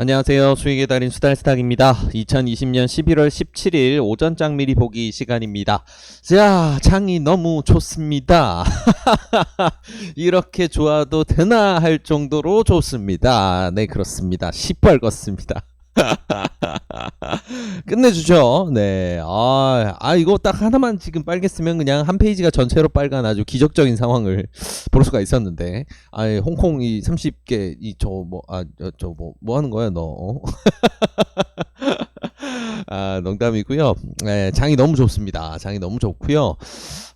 안녕하세요. 수익의 달인 수달스탁입니다. 2020년 11월 17일 오전 장 미리 보기 시간입니다. 자, 장이 너무 좋습니다. 이렇게 좋아도 되나 할 정도로 좋습니다. 네, 그렇습니다. 시뻘겋습니다. 끝내주죠. 네. 아, 아, 이거 딱 하나만 지금 빨겠으면 그냥 한 페이지가 전체로 빨간 아주 기적적인 상황을 볼 수가 있었는데. 아, 홍콩 이 30개, 이, 저, 뭐, 아, 저, 저 뭐, 뭐 하는 거야, 너? 아, 농담이고요. 네, 장이 너무 좋습니다. 장이 너무 좋고요.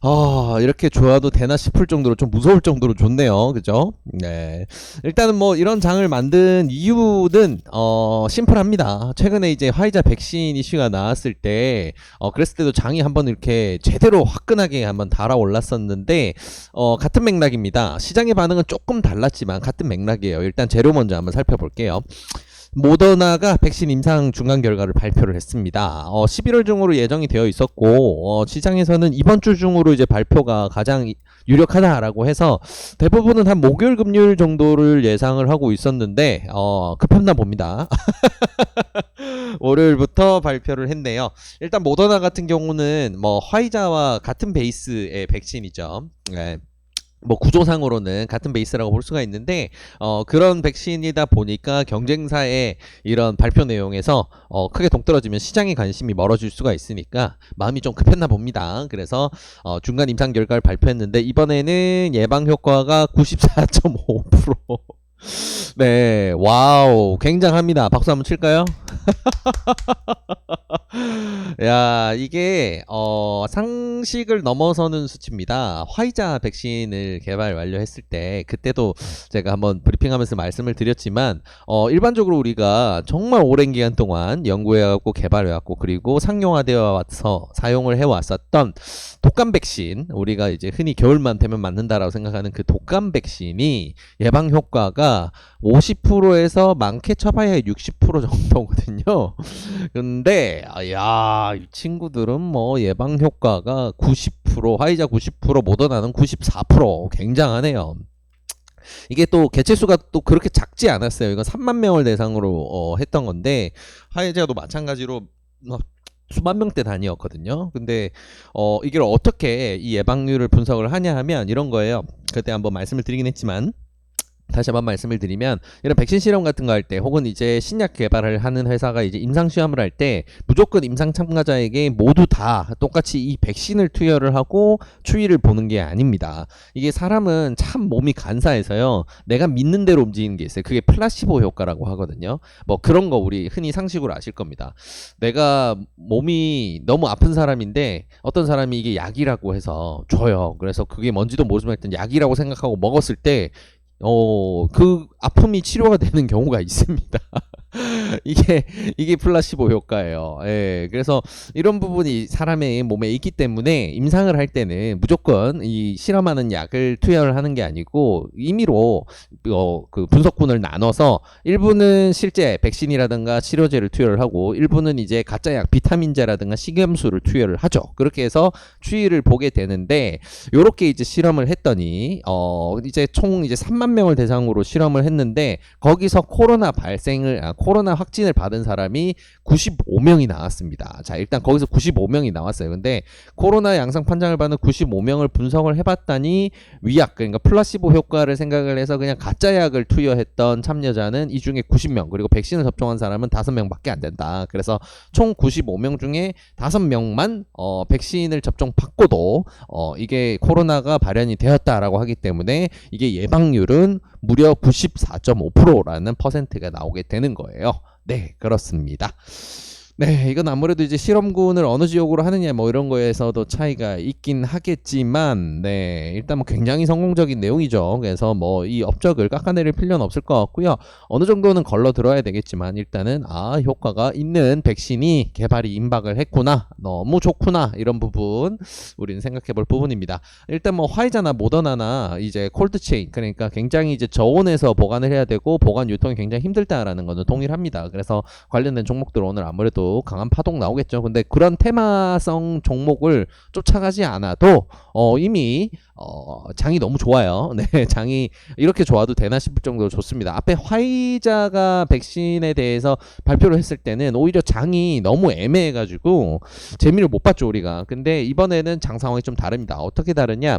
아, 이렇게 좋아도 되나 싶을 정도로 좀 무서울 정도로 좋네요. 그죠? 네. 일단은 뭐 이런 장을 만든 이유는 어, 심플합니다. 최근에 이제 화이자 백신 이슈가 나왔을 때 어, 그랬을 때도 장이 한번 이렇게 제대로 화끈하게 한번 달아올랐었는데 어, 같은 맥락입니다. 시장의 반응은 조금 달랐지만 같은 맥락이에요. 일단 재료 먼저 한번 살펴볼게요. 모더나가 백신 임상 중간 결과를 발표를 했습니다. 어, 11월 중으로 예정이 되어 있었고 어, 시장에서는 이번 주 중으로 이제 발표가 가장 이- 유력하다라고 해서 대부분은 한 목요일 금요일 정도를 예상을 하고 있었는데 어, 급했나 봅니다. 월요일부터 발표를 했네요. 일단 모더나 같은 경우는 뭐 화이자와 같은 베이스의 백신이죠. 네. 뭐 구조상으로는 같은 베이스라고 볼 수가 있는데 어 그런 백신이다 보니까 경쟁사의 이런 발표 내용에서 어 크게 동떨어지면 시장의 관심이 멀어질 수가 있으니까 마음이 좀 급했나 봅니다. 그래서 어 중간 임상 결과를 발표했는데 이번에는 예방 효과가 94.5% 네, 와우, 굉장합니다. 박수 한번 칠까요? 야, 이게 어, 상식을 넘어서는 수치입니다. 화이자 백신을 개발 완료했을 때 그때도 제가 한번 브리핑하면서 말씀을 드렸지만 어, 일반적으로 우리가 정말 오랜 기간 동안 연구해왔고 개발해왔고 그리고 상용화되어 와서 사용을 해왔었던 독감 백신 우리가 이제 흔히 겨울만 되면 맞는다라고 생각하는 그 독감 백신이 예방 효과가 50%에서 많게 쳐봐야 60% 정도거든요. 근데 아, 야, 이 친구들은 뭐 예방 효과가 90%, 화이자 90%, 모더나는 94% 굉장하네요. 이게 또 개체 수가 또 그렇게 작지 않았어요. 이건 3만 명을 대상으로 어, 했던 건데 화이자도 마찬가지로 어, 수만 명대 단위였거든요. 근데 어 이걸 어떻게 이 예방률을 분석을 하냐 하면 이런 거예요. 그때 한번 말씀을 드리긴 했지만 다시 한번 말씀을 드리면 이런 백신 실험 같은 거 할 때 혹은 이제 신약 개발을 하는 회사가 이제 임상 시험을 할 때 무조건 임상 참가자에게 모두 다 똑같이 이 백신을 투여를 하고 추이를 보는 게 아닙니다. 이게 사람은 참 몸이 간사해서요. 내가 믿는 대로 움직이는 게 있어요. 그게 플라시보 효과라고 하거든요. 뭐 그런 거 우리 흔히 상식으로 아실 겁니다. 내가 몸이 너무 아픈 사람인데 어떤 사람이 이게 약이라고 해서 줘요. 그래서 그게 뭔지도 모르지만 약이라고 생각하고 먹었을 때 어, 그 아픔이 치료가 되는 경우가 있습니다. 이게 이게 플라시보 효과예요. 예. 그래서 이런 부분이 사람의 몸에 있기 때문에 임상을 할 때는 무조건 이 실험하는 약을 투여를 하는 게 아니고 임의로 어, 그 분석군을 나눠서 일부는 실제 백신이라든가 치료제를 투여를 하고 일부는 이제 가짜 약 비타민제라든가 식염수를 투여를 하죠. 그렇게 해서 추이를 보게 되는데 요렇게 이제 실험을 했더니 어 이제 총 이제 3만 명을 대상으로 실험을 했는데 거기서 코로나 발생을 아, 코로나 확진을 받은 사람이 95명이 나왔습니다. 자, 일단 거기서 95명이 나왔어요. 근데 코로나 양성 판정을 받은 95명을 분석을 해봤더니 위약 그러니까 플라시보 효과를 생각을 해서 그냥 가짜 약을 투여했던 참여자는 이 중에 90명 그리고 백신을 접종한 사람은 5명 밖에 안 된다. 그래서 총 95명 중에 5명만 어, 백신을 접종받고도 어, 이게 코로나가 발현이 되었다라고 하기 때문에 이게 예방률은 무려 94.5%라는 퍼센트가 나오게 되는 거예요. 네, 그렇습니다. 네, 이건 아무래도 이제 실험군을 어느 지역으로 하느냐 뭐 이런 거에서도 차이가 있긴 하겠지만, 네, 일단 뭐 굉장히 성공적인 내용이죠. 그래서 뭐 이 업적을 깎아내릴 필요는 없을 것 같고요. 어느 정도는 걸러 들어야 되겠지만 일단은 아 효과가 있는 백신이 개발이 임박을 했구나, 너무 좋구나 이런 부분 우리는 생각해볼 부분입니다. 일단 뭐 화이자나 모더나나 이제 콜드체인 그러니까 굉장히 이제 저온에서 보관을 해야 되고 보관 유통이 굉장히 힘들다라는 거는 동일합니다. 그래서 관련된 종목들 오늘 아무래도 아무래도 강한 파동 나오겠죠. 근데 그런 테마성 종목을 쫓아가지 않아도 어, 이미 어, 장이 너무 좋아요. 네, 장이 이렇게 좋아도 되나 싶을 정도로 좋습니다. 앞에 화이자가 백신에 대해서 발표를 했을 때는 오히려 장이 너무 애매해가지고 재미를 못 봤죠 우리가. 근데 이번에는 장 상황이 좀 다릅니다. 어떻게 다르냐?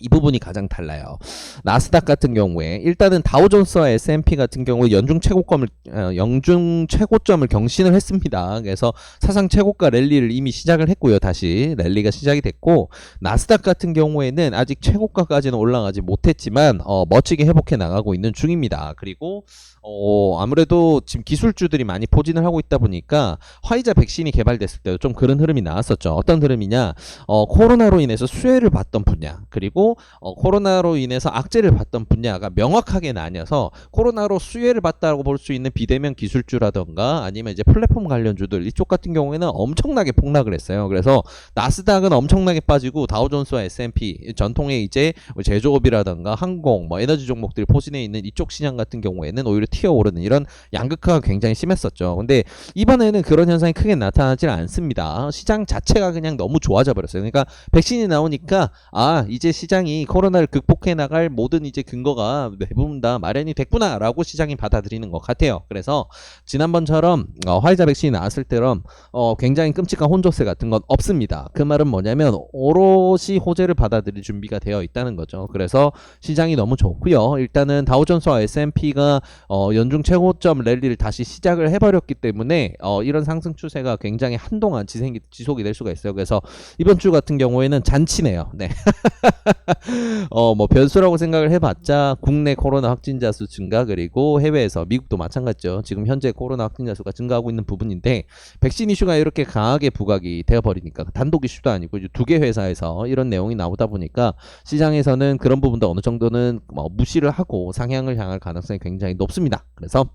이 부분이 가장 달라요. 나스닥 같은 경우에 일단은 다우존스와 S&P 같은 경우에 연중 최고점을 어, 연중 최고점을 경신을 했습니다. 그래서 사상 최고가 랠리를 이미 시작을 했고요. 다시 랠리가 시작이 됐고 나스닥 같은 경우에는 아직 최고가까지는 올라가지 못했지만 어, 멋지게 회복해 나가고 있는 중입니다. 그리고 어, 아무래도 지금 기술주들이 많이 포진을 하고 있다 보니까 화이자 백신이 개발됐을 때도 좀 그런 흐름이 나왔었죠. 어떤 흐름이냐? 어, 코로나로 인해서 수혜를 받던 분야 그리고 어, 코로나로 인해서 악재를 받던 분야가 명확하게 나뉘어서 코로나로 수혜를 받다고 볼 수 있는 비대면 기술주라던가 아니면 이제 플랫폼 관련주들 이쪽 같은 경우에는 엄청나게 폭락을 했어요. 그래서 나스닥은 엄청나게 빠지고 다우존스와 S&P 전통의 이제 뭐 제조업이라던가 항공, 뭐 에너지 종목들이 포진해 있는 이쪽 시장 같은 경우에는 오히려 튀어 오르는 이런 양극화가 굉장히 심했었죠. 근데 이번에는 그런 현상이 크게 나타나질 않습니다. 시장 자체가 그냥 너무 좋아져 버렸어요. 그러니까 백신이 나오니까 아 이제 시장이 코로나를 극복해 나갈 모든 이제 근거가 대부분 다 마련이 됐구나라고 시장이 받아들이는 것 같아요. 그래서 지난번처럼 어, 화이자 백신이 나왔을 때처럼 어, 굉장히 끔찍한 혼조세 같은 건 없습니다. 그 말은 뭐냐면 오롯이 호재를 받아들일 준비가 되어 있다는 거죠. 그래서 시장이 너무 좋고요. 일단은 다우존스와 S&P가 어, 연중 최고점 랠리를 다시 시작을 해버렸기 때문에 어, 이런 상승 추세가 굉장히 한동안 지생이, 지속이 될 수가 있어요. 그래서 이번 주 같은 경우에는 잔치네요. 네. 어, 뭐 변수라고 생각을 해봤자 국내 코로나 확진자 수 증가 그리고 해외에서 미국도 마찬가지죠. 지금 현재 코로나 확진자 수가 증가하고 있는 부분인데 백신 이슈가 이렇게 강하게 부각이 되어버리니까 단독 이슈도 아니고 두 개 회사에서 이런 내용이 나오다 보니까 시장에서는 그런 부분도 어느 정도는 뭐 무시를 하고 상향을 향할 가능성이 굉장히 높습니다. 그래서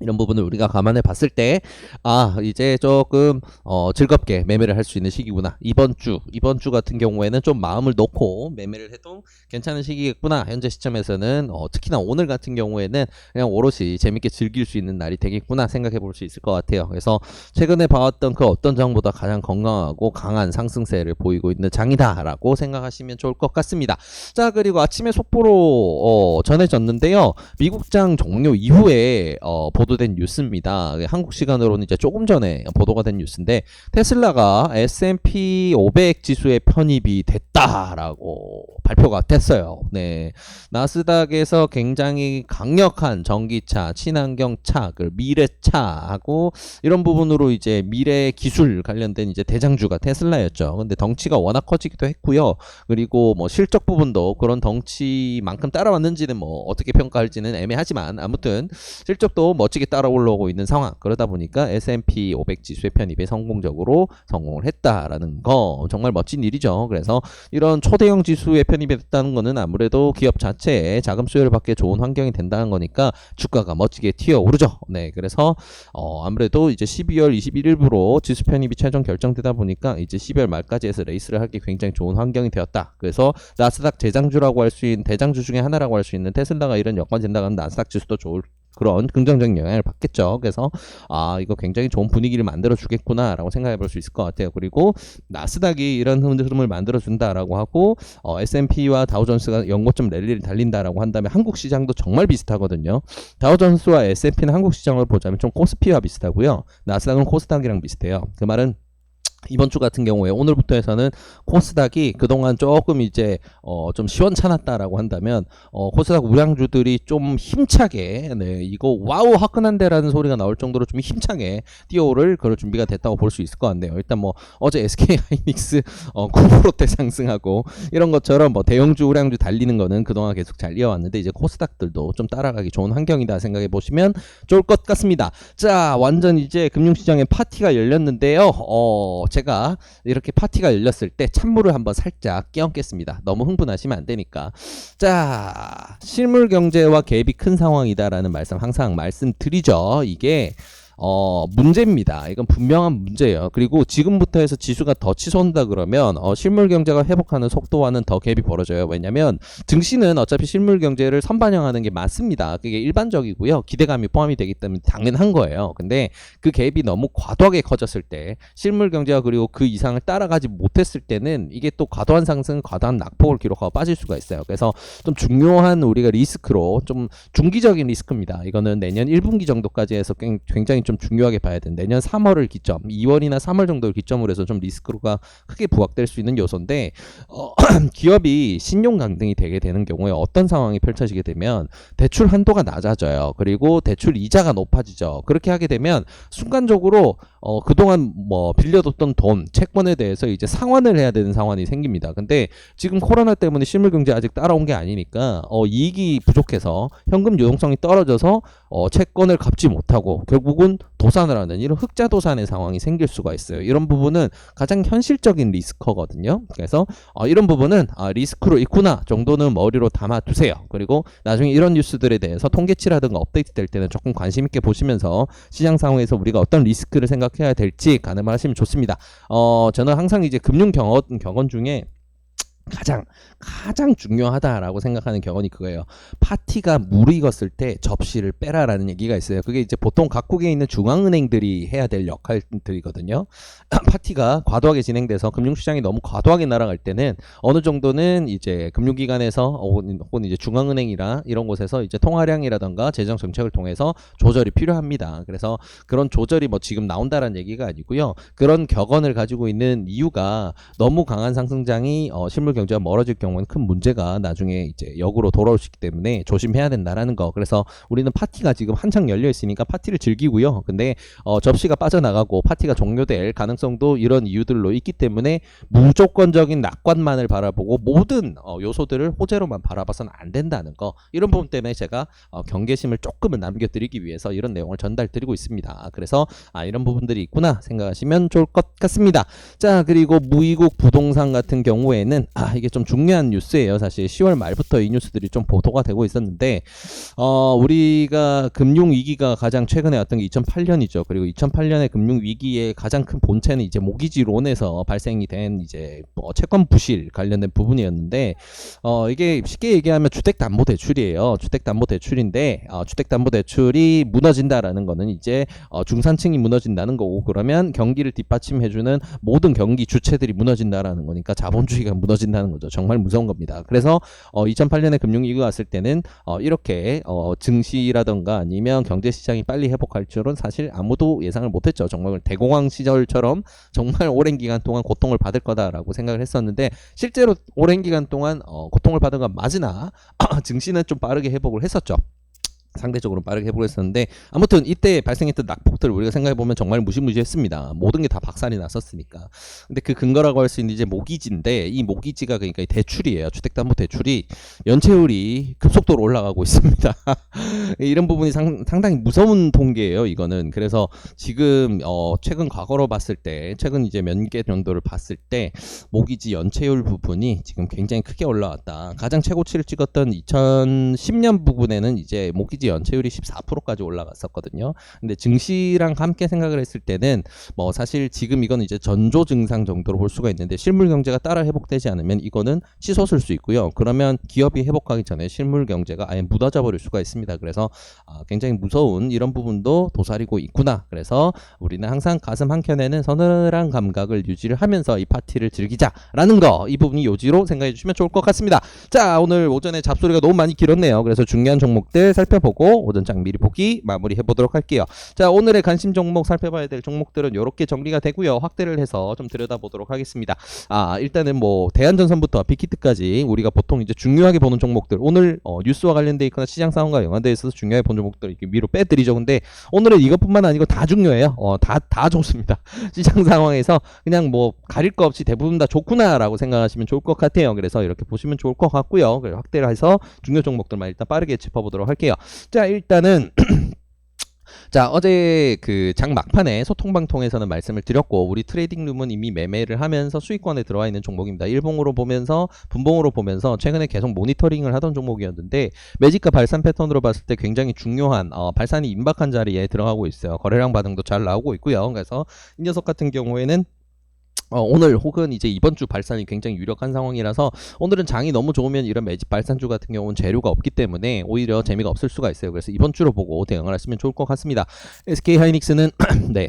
이런 부분을 우리가 감안해 봤을 때, 아, 이제 조금, 어, 즐겁게 매매를 할 수 있는 시기구나. 이번 주, 이번 주 같은 경우에는 좀 마음을 놓고 매매를 해도 괜찮은 시기겠구나. 현재 시점에서는, 어, 특히나 오늘 같은 경우에는 그냥 오롯이 재밌게 즐길 수 있는 날이 되겠구나 생각해 볼 수 있을 것 같아요. 그래서 최근에 봐왔던 그 어떤 장보다 가장 건강하고 강한 상승세를 보이고 있는 장이다라고 생각하시면 좋을 것 같습니다. 자, 그리고 아침에 속보로, 어, 전해졌는데요. 미국장 종료 이후에, 어, 보 도된 뉴스입니다. 한국 시간으로는 이제 조금 전에 보도가 된 뉴스인데 테슬라가 S&P 500 지수에 편입이 됐다라고 발표가 됐어요. 네. 나스닥에서 굉장히 강력한 전기차, 친환경 차, 그 미래차하고 이런 부분으로 이제 미래 기술 관련된 이제 대장주가 테슬라였죠. 근데 덩치가 워낙 커지기도 했고요. 그리고 뭐 실적 부분도 그런 덩치만큼 따라왔는지는 뭐 어떻게 평가할지는 애매하지만 아무튼 실적도 멋지게 따라 올라오고 있는 상황. 그러다 보니까 S&P 500 지수의 편입에 성공적으로 성공을 했다라는 거 정말 멋진 일이죠. 그래서 이런 초대형 지수에 편입이 됐다는 거는 아무래도 기업 자체에 자금 수요를 받기 좋은 환경이 된다는 거니까 주가가 멋지게 튀어 오르죠. 네, 그래서 어, 아무래도 이제 12월 21일부로 지수 편입이 최종 결정되다 보니까 이제 12월 말까지 해서 레이스를 하기 굉장히 좋은 환경이 되었다. 그래서 나스닥 대장주라고 할 수 있는 대장주 중에 하나라고 할 수 있는 테슬라가 이런 여건 된다면 나스닥 지수도 좋을 그런 긍정적인 영향을 받겠죠. 그래서 아 이거 굉장히 좋은 분위기를 만들어 주겠구나라고 생각해 볼 수 있을 것 같아요. 그리고 나스닥이 이런 흐름을 만들어 준다라고 하고 어, S&P와 다우존스가 연고점 랠리를 달린다라고 한다면 한국 시장도 정말 비슷하거든요. 다우존스와 S&P는 한국 시장을 보자면 좀 코스피와 비슷하고요. 나스닥은 코스닥이랑 비슷해요. 그 말은 이번 주 같은 경우에 오늘부터 해서는 코스닥이 그동안 조금 이제 어 좀 시원찮았다라고 한다면 어 코스닥 우량주들이 좀 힘차게 네 이거 와우 화끈한데라는 소리가 나올 정도로 좀 힘차게 뛰어오를 그럴 준비가 됐다고 볼 수 있을 것 같네요. 일단 뭐 어제 SK 하이닉스 어 9%대 상승하고 이런 것처럼 뭐 대형주 우량주 달리는 거는 그동안 계속 잘 이어왔는데 이제 코스닥들도 좀 따라가기 좋은 환경이다 생각해 보시면 좋을 것 같습니다. 자 완전 이제 금융시장에 파티가 열렸는데요. 어 제가 이렇게 파티가 열렸을 때 찬물을 한번 살짝 끼얹겠습니다. 너무 흥분하시면 안 되니까. 자, 실물 경제와 갭이 큰 상황이다라는 말씀 항상 말씀드리죠. 이게 어, 문제입니다. 이건 분명한 문제예요. 그리고 지금부터 해서 지수가 더 치솟는다 그러면 어, 실물 경제가 회복하는 속도와는 더 갭이 벌어져요. 왜냐면 증시는 어차피 실물 경제를 선반영하는 게 맞습니다. 그게 일반적이고요. 기대감이 포함이 되기 때문에 당연한 거예요. 근데 그 갭이 너무 과도하게 커졌을 때 실물 경제가 그리고 그 이상을 따라가지 못했을 때는 이게 또 과도한 상승, 과도한 낙폭을 기록하고 빠질 수가 있어요. 그래서 좀 중요한 우리가 리스크로 좀 중기적인 리스크입니다. 이거는 내년 1분기 정도까지 해서 굉- 굉장히 좀 중요하게 봐야 돼. 내년 3월을 기점, 2월이나 3월 정도를 기점으로 해서 좀 리스크가 크게 부각될 수 있는 요소인데 어, 기업이 신용 강등이 되게 되는 경우에 어떤 상황이 펼쳐지게 되면 대출 한도가 낮아져요. 그리고 대출 이자가 높아지죠. 그렇게 하게 되면 순간적으로 어, 그동안 뭐 빌려뒀던 돈, 채권에 대해서 이제 상환을 해야 되는 상황이 생깁니다. 근데 지금 코로나 때문에 실물 경제 아직 따라온 게 아니니까 어, 이익이 부족해서 현금 유동성이 떨어져서 어, 채권을 갚지 못하고 결국은 도산을 하는 이런 흑자 도산의 상황이 생길 수가 있어요. 이런 부분은 가장 현실적인 리스크거든요. 그래서 어, 이런 부분은 아, 리스크로 있구나 정도는 머리로 담아 두세요. 그리고 나중에 이런 뉴스들에 대해서 통계치라든가 업데이트 될 때는 조금 관심 있게 보시면서 시장 상황에서 우리가 어떤 리스크를 생각해야 될지 가늠을 하시면 좋습니다. 어, 저는 항상 이제 금융 경원 경원 중에 가장 가장 중요하다라고 생각하는 경험이 그거예요. 파티가 무르익었을 때 접시를 빼라라는 얘기가 있어요. 그게 이제 보통 각국에 있는 중앙은행들이 해야 될 역할들이거든요. 파티가 과도하게 진행돼서 금융시장이 너무 과도하게 날아갈 때는 어느 정도는 이제 금융기관에서 혹은 이제 중앙은행이나 이런 곳에서 이제 통화량이라던가 재정 정책을 통해서 조절이 필요합니다. 그래서 그런 조절이 뭐 지금 나온다라는 얘기가 아니고요. 그런 격언을 가지고 있는 이유가 너무 강한 상승장이 어, 실물 경제가 멀어질 경우는 큰 문제가 나중에 이제 역으로 돌아올 수 있기 때문에 조심해야 된다라는 거. 그래서 우리는 파티가 지금 한창 열려 있으니까 파티를 즐기고요. 근데 어, 접시가 빠져나가고 파티가 종료될 가능성도 이런 이유들로 있기 때문에 무조건적인 낙관만을 바라보고 모든 어, 요소들을 호재로만 바라봐서는 안 된다는 거. 이런 부분 때문에 제가 어, 경계심을 조금은 남겨드리기 위해서 이런 내용을 전달드리고 있습니다. 그래서 아, 이런 부분들이 있구나 생각하시면 좋을 것 같습니다. 자 그리고 무이국 부동산 같은 경우에는 아 이게 좀 중요한 뉴스예요. 사실 10월 말부터 이 뉴스들이 좀 보도가 되고 있었는데 어 우리가 금융 위기가 가장 최근에 왔던 게 2008년이죠. 그리고 2008년의 금융 위기의 가장 큰 본체는 이제 모기지론에서 발생이 된 이제 뭐 채권 부실 관련된 부분이었는데 어 이게 쉽게 얘기하면 주택담보대출이에요. 주택담보대출인데 어, 주택담보대출이 무너진다라는 거는 이제 어, 중산층이 무너진다는 거고 그러면 경기를 뒷받침해주는 모든 경기 주체들이 무너진다라는 거니까 자본주의가 무너진다 는 거죠. 정말 무서운 겁니다. 그래서 어, 2008년에 금융위기가 왔을 때는 어, 이렇게 어, 증시라던가 아니면 경제 시장이 빨리 회복할 줄은 사실 아무도 예상을 못했죠. 정말 대공황 시절처럼 정말 오랜 기간 동안 고통을 받을 거다라고 생각을 했었는데 실제로 오랜 기간 동안 어, 고통을 받은 건 맞으나 증시는 좀 빠르게 회복을 했었죠. 상대적으로 빠르게 회복을 했었는데 아무튼 이때 발생했던 낙폭들 우리가 생각해 보면 정말 무시무시했습니다. 모든 게 다 박살이 났었으니까. 근데 그 근거라고 할 수 있는 이제 모기지인데 이 모기지가 그러니까 이 대출이에요. 주택담보 대출이 연체율이 급속도로 올라가고 있습니다. 이런 부분이 상, 상당히 무서운 통계예요. 이거는 그래서 지금 어, 최근 과거로 봤을 때 최근 이제 몇 개 정도를 봤을 때 모기지 연체율 부분이 지금 굉장히 크게 올라왔다. 가장 최고치를 찍었던 2010년 부분에는 이제 모기지 연체율이 14%까지 올라갔었거든요. 근데 증시랑 함께 생각을 했을 때는 뭐 사실 지금 이건 이제 전조 증상 정도로 볼 수가 있는데 실물 경제가 따라 회복되지 않으면 이거는 치솟을 수 있고요. 그러면 기업이 회복하기 전에 실물 경제가 아예 무너져 버릴 수가 있습니다. 그래서 아, 굉장히 무서운 이런 부분도 도사리고 있구나. 그래서 우리는 항상 가슴 한켠에는 서늘한 감각을 유지를 하면서 이 파티를 즐기자라는 거 이 부분이 요지로 생각해 주시면 좋을 것 같습니다. 자 오늘 오전에 잡소리가 너무 많이 길었네요. 그래서 중요한 종목들 살펴보 고 오전장 미리 보기 마무리해 보도록 할게요. 자 오늘의 관심 종목 살펴봐야 될 종목들은 이렇게 정리가 되고요. 확대를 해서 좀 들여다보도록 하겠습니다. 아 일단은 뭐 대한전선부터 빅히트까지 우리가 보통 이제 중요하게 보는 종목들 오늘 어, 뉴스와 관련돼 있거나 시장 상황과 연관돼 있어서 중요하게 보는 종목들 이렇게 위로 빼드리죠. 근데 오늘은 이것뿐만 아니고 다 중요해요. 어, 다, 다 좋습니다. 시장 상황에서 그냥 뭐 가릴 거 없이 대부분 다 좋구나라고 생각하시면 좋을 것 같아요. 그래서 이렇게 보시면 좋을 것 같고요. 확대를 해서 중요 종목들만 일단 빠르게 짚어보도록 할게요. 자, 일단은 자, 어제 그 장 막판에 소통방통에서는 말씀을 드렸고, 우리 트레이딩룸은 이미 매매를 하면서 수익권에 들어와 있는 종목입니다. 일봉으로 보면서, 분봉으로 보면서 최근에 계속 모니터링을 하던 종목이었는데, 매집과 발산 패턴으로 봤을 때 굉장히 중요한, 어, 발산이 임박한 자리에 들어가고 있어요. 거래량 반응도 잘 나오고 있고요. 그래서 이 녀석 같은 경우에는 어, 오늘 혹은 이제 이번 주 발산이 굉장히 유력한 상황이라서 오늘은 장이 너무 좋으면 이런 매집 발산주 같은 경우는 재료가 없기 때문에 오히려 재미가 없을 수가 있어요. 그래서 이번 주로 보고 대응을 하시면 좋을 것 같습니다. SK 하이닉스는 네.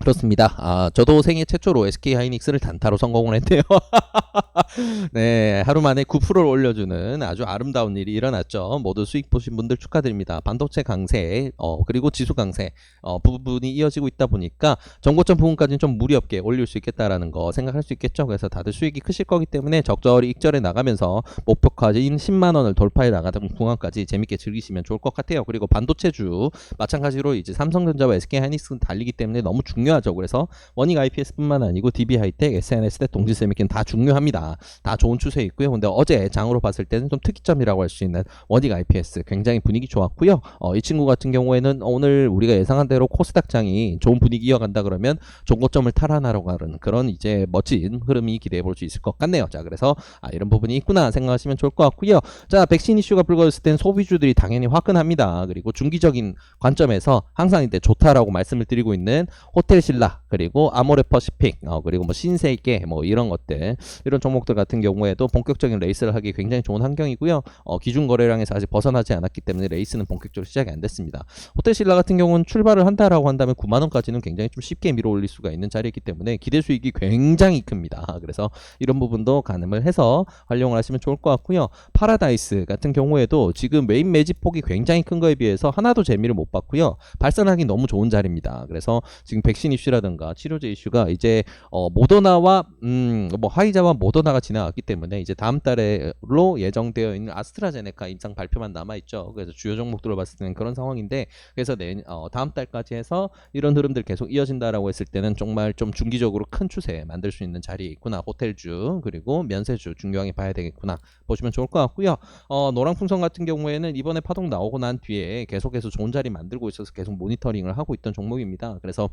그렇습니다. 아, 저도 생애 최초로 SK 하이닉스를 단타로 성공을 했네요. 네, 하루 만에 9%를 올려주는 아주 아름다운 일이 일어났죠. 모두 수익 보신 분들 축하드립니다. 반도체 강세, 어, 그리고 지수 강세, 어, 부분이 이어지고 있다 보니까 정고점 부분까지는 좀 무리 없게 올릴 수 있겠다라는 거 생각할 수 있겠죠. 그래서 다들 수익이 크실 거기 때문에 적절히 익절해 나가면서 목표까지인 10만 원을 돌파해 나가던 구간까지 재밌게 즐기시면 좋을 것 같아요. 그리고 반도체주 마찬가지로 이제 삼성전자와 SK 하이닉스는 달리기 때문에 너무 중요 하죠. 그래서 원익 IPS뿐만 아니고 DB 하이텍, SNS 대 동지 세미킨 다 중요합니다. 다 좋은 추세 있고요. 근데 어제 장으로 봤을 때는 좀 특이점이라고 할 수 있는 원익 IPS 굉장히 분위기 좋았고요. 어, 이 친구 같은 경우에는 오늘 우리가 예상한 대로 코스닥 장이 좋은 분위기 이어간다 그러면 종고점을 탈환하러 가는 그런 이제 멋진 흐름이 기대해 볼 수 있을 것 같네요. 자, 그래서 아, 이런 부분이 있구나 생각하시면 좋을 것 같고요. 자, 백신 이슈가 불거졌을 땐 소비주들이 당연히 화끈합니다. 그리고 중기적인 관점에서 항상 이제 좋다라고 말씀을 드리고 있는 호텔 신라 그리고 아모레 퍼시픽 어, 그리고 뭐 신세계 뭐 이런 것들 이런 종목들 같은 경우에도 본격적인 레이스를 하기 굉장히 좋은 환경이고요. 어, 기준 거래량에서 아직 벗어나지 않았기 때문에 레이스는 본격적으로 시작이 안 됐습니다. 호텔 신라 같은 경우는 출발을 한다라고 한다면 9만 원까지는 굉장히 좀 쉽게 밀어 올릴 수가 있는 자리이기 때문에 기대 수익이 굉장히 큽니다. 그래서 이런 부분도 가늠을 해서 활용을 하시면 좋을 것 같고요. 파라다이스 같은 경우에도 지금 메인 매집 폭이 굉장히 큰 거에 비해서 하나도 재미를 못 봤고요. 발산하기 너무 좋은 자리입니다. 그래서 지금 백신 이슈라든가 치료제 이슈가 이제 어, 모더나와 음, 뭐 화이자와 모더나가 지나갔기 때문에 이제 다음 달에로 예정되어 있는 아스트라제네카 임상 발표만 남아 있죠. 그래서 주요 종목들을 봤을 때는 그런 상황인데 그래서 내 어, 다음 달까지 해서 이런 흐름들 계속 이어진다라고 했을 때는 정말 좀 중기적으로 큰 추세 만들 수 있는 자리에 있구나. 호텔주 그리고 면세주 중요하게 봐야 되겠구나. 보시면 좋을 것 같고요. 어, 노랑풍선 같은 경우에는 이번에 파동 나오고 난 뒤에 계속해서 좋은 자리 만들고 있어서 계속 모니터링을 하고 있던 종목입니다. 그래서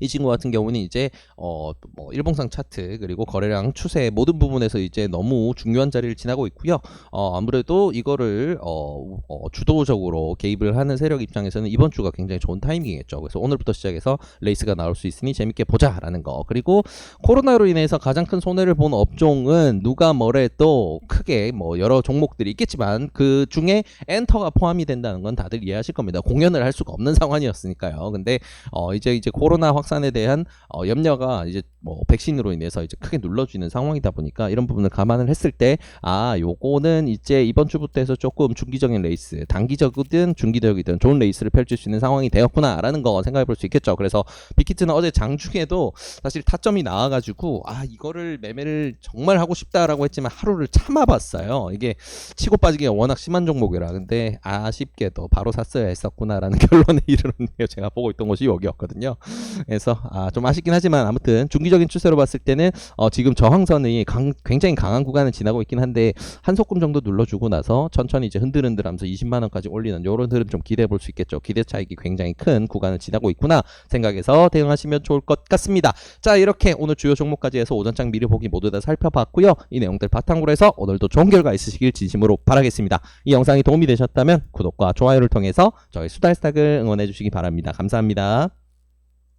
이 친구 같은 경우는 이제 어 뭐 일봉상 차트 그리고 거래량 추세 모든 부분에서 이제 너무 중요한 자리를 지나고 있고요. 어 아무래도 이거를 어, 어 주도적으로 개입을 하는 세력 입장에서는 이번 주가 굉장히 좋은 타이밍이겠죠. 그래서 오늘부터 시작해서 레이스가 나올 수 있으니 재밌게 보자라는 거. 그리고 코로나로 인해서 가장 큰 손해를 본 업종은 누가 뭐래도 크게 뭐 여러 종목들이 있겠지만 그 중에 엔터가 포함이 된다는 건 다들 이해하실 겁니다. 공연을 할 수가 없는 상황이었으니까요. 근데 어 이제 이제 코로나 확산에 대한 어 염려가 이제 뭐 백신으로 인해서 이제 크게 눌러지는 상황이다 보니까 이런 부분을 감안을 했을 때 아 요거는 이제 이번 주부터 해서 조금 중기적인 레이스 단기적이든 중기적이든 좋은 레이스를 펼칠 수 있는 상황이 되었구나라는 거 생각해 볼 수 있겠죠. 그래서 빅히트는 어제 장중에도 사실 타점이 나와가지고 아 이거를 매매를 정말 하고 싶다라고 했지만 하루를 참아봤어요. 이게 치고 빠지기가 워낙 심한 종목이라 근데 아쉽게도 바로 샀어야 했었구나라는 결론에 이르렀네요. 제가 보고 있던 곳이 여기였거든요. 그래서 아, 좀 아쉽긴 하지만 아무튼 중기적인 추세로 봤을 때는 어, 지금 저항선이 강, 굉장히 강한 구간을 지나고 있긴 한데 한 소끔 정도 눌러주고 나서 천천히 이제 흔들흔들하면서 20만 원까지 올리는 이런 흐름 좀 기대해 볼 수 있겠죠. 기대 차익이 굉장히 큰 구간을 지나고 있구나 생각해서 대응하시면 좋을 것 같습니다. 자 이렇게 오늘 주요 종목까지 해서 오전장 미리 보기 모두 다 살펴봤고요. 이 내용들 바탕으로 해서 오늘도 좋은 결과 있으시길 진심으로 바라겠습니다. 이 영상이 도움이 되셨다면 구독과 좋아요를 통해서 저희 수달스탁을 응원해 주시기 바랍니다. 감사합니다.